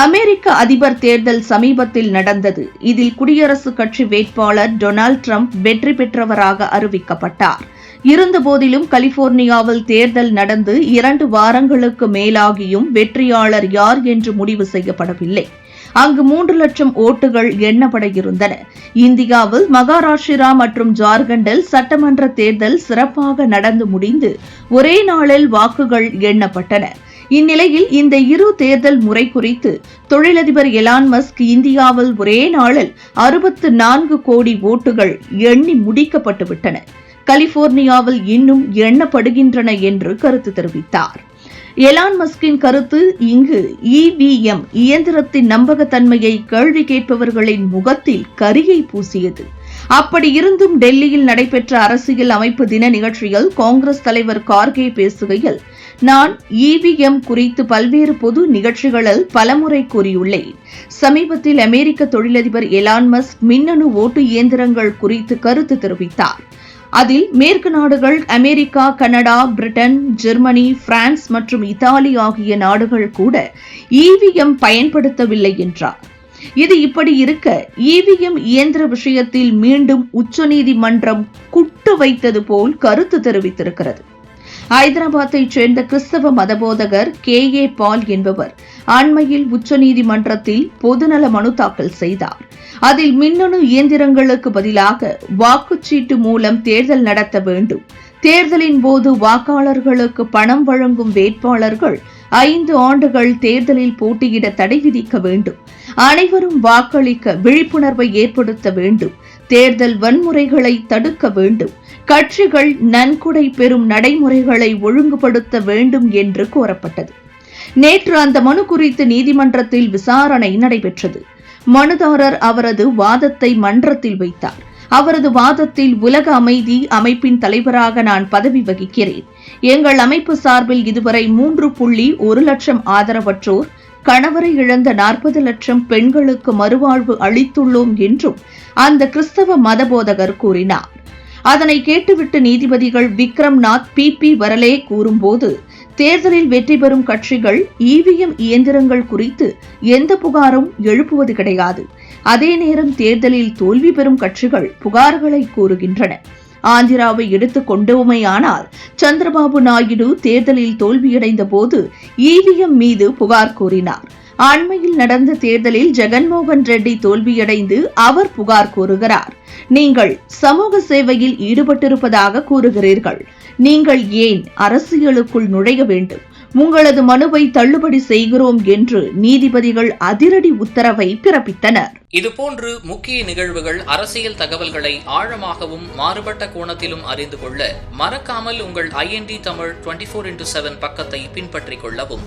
அமெரிக்க அதிபர் தேர்தல் சமீபத்தில் நடந்தது. இதில் குடியரசுக் கட்சி வேட்பாளர் டொனால்ட் ட்ரம்ப் வெற்றி பெற்றவராக அறிவிக்கப்பட்டார். இருந்தபோதிலும் கலிபோர்னியாவில் தேர்தல் நடந்து இரண்டு வாரங்களுக்கு மேலாகியும் வெற்றியாளர் யார் என்று முடிவு செய்யப்படவில்லை. அங்கு மூன்று லட்சம் ஓட்டுகள் எண்ணப்பட இருந்தன இந்தியாவில் மகாராஷ்டிரா மற்றும் ஜார்க்கண்டில் சட்டமன்ற தேர்தல் சிறப்பாக நடந்து முடிந்து ஒரே நாளில் வாக்குகள் எண்ணப்பட்டன. இந்நிலையில் இந்த இரு தேர்தல் முறை குறித்து தொழிலதிபர் எலான் மஸ்க் இந்தியாவில் ஒரே நாளில் அறுபத்து நான்கு கோடி ஓட்டுகள் எண்ணி முடிக்கப்பட்டுவிட்டன. கலிபோர்னியாவில் இன்னும் எண்ணப்படுகின்றன என்று கருத்து தெரிவித்தார். எலான் மஸ்கின் கருத்து இங்கு இவிஎம் இயந்திரத்தின் நம்பகத்தன்மையை கேள்வி கேட்பவர்களின் முகத்தில் கரியை பூசியது. அப்படி இருந்தும் டெல்லியில் நடைபெற்ற அரசியல் அமைப்பு தின நிகழ்ச்சியில் காங்கிரஸ் தலைவர் கார்கே பேசுகையில் நான் இவிஎம் குறித்து பல்வேறு பொது நிகழ்ச்சிகளில் பலமுறை கூறியுள்ளேன். சமீபத்தில் அமெரிக்க தொழிலதிபர் எலான் மஸ்க் மின்னணு ஓட்டு இயந்திரங்கள் குறித்து கருத்து தெரிவித்தார். அதில் மேற்கு நாடுகள் America Canada Britain Germany France மற்றும் இத்தாலி ஆகிய நாடுகள் கூட இவிஎம் பயன்படுத்தவில்லை என்றார். இது இப்படி இருக்க இவிஎம் இயந்திர விஷயத்தில் மீண்டும் உச்சநீதிமன்றம் குட்டு வைத்தது போல் கருத்து தெரிவித்திருக்கிறது. ஐதராபாத்தைச் சேர்ந்த கிறிஸ்தவ மதபோதகர் கே. ஏ. பால் என்பவர் அண்மையில் உச்சநீதிமன்றத்தில் பொதுநல மனு தாக்கல் செய்தார். அதில் மின்னணு இயந்திரங்களுக்கு பதிலாக வாக்குச்சீட்டு மூலம் தேர்தல் நடத்த வேண்டும். தேர்தலின் போது வாக்காளர்களுக்கு பணம் வழங்கும் வேட்பாளர்கள் ஐந்து ஆண்டுகள் தேர்தலில் போட்டியிட தடை விதிக்க வேண்டும். அனைவரும் வாக்களிக்க விழிப்புணர்வை ஏற்படுத்த வேண்டும். தேர்தல் வன்முறைகளை தடுக்க வேண்டும். கட்சிகள் நன்கொடை பெறும் நடைமுறைகளை ஒழுங்குபடுத்த வேண்டும் என்று கோரப்பட்டது. நேற்று அந்த மனு குறித்து நீதிமன்றத்தில் விசாரணை நடைபெற்றது. மனுதாரர் அவரது வாதத்தை மன்றத்தில் வைத்தார். அவரது வாதத்தில் உலக அமைதி அமைப்பின் தலைவராக நான் பதவி வகிக்கிறேன். எங்கள் அமைப்பு சார்பில் இதுவரை மூன்று புள்ளி ஒரு லட்சம் ஆதரவற்றோர் கணவரை இழந்த நாற்பது லட்சம் பெண்களுக்கு மறுவாழ்வு அளித்துள்ளோம் என்றும் அந்த கிறிஸ்தவ மதபோதகர் கூறினார். அதனை கேட்டுவிட்டு நீதிபதிகள் விக்ரம்நாத் பி. பி. வரலே கூறும்போது தேர்தலில் வெற்றி பெறும் கட்சிகள் இவிஎம் இயந்திரங்கள் குறித்து எந்த புகாரும் எழுப்புவது கிடையாது. அதே நேரம் தேர்தலில் தோல்வி பெறும் கட்சிகள் புகார்களை கூறுகின்றன. ஆந்திராவை எடுத்துக் கொண்டோமேயானால் சந்திரபாபு நாயுடு தேர்தலில் தோல்வியடைந்த போது இவிஎம் மீது புகார் கூறினார். அண்மையில் நடந்த தேர்தலில் ஜெகன்மோகன் ரெட்டி தோல்வியடைந்து அவர் புகார் கூறுகிறார். நீங்கள் சமூக சேவையில் ஈடுபட்டிருப்பதாக கூறுகிறீர்கள். நீங்கள் ஏன் அரசியலுக்குள் நுழைய வேண்டும்? உங்களது மனுவை தள்ளுபடி செய்கிறோம் என்று நீதிபதிகள் அதிரடி உத்தரவை பிறப்பித்தனர். இதுபோன்று முக்கிய நிகழ்வுகள் அரசியல் தகவல்களை ஆழமாகவும் மாறுபட்ட கோணத்திலும் அறிந்து கொள்ள மறக்காமல் உங்கள் IND Tamil twenty four into seven பக்கத்தை பின்பற்றிக் கொள்ளவும்.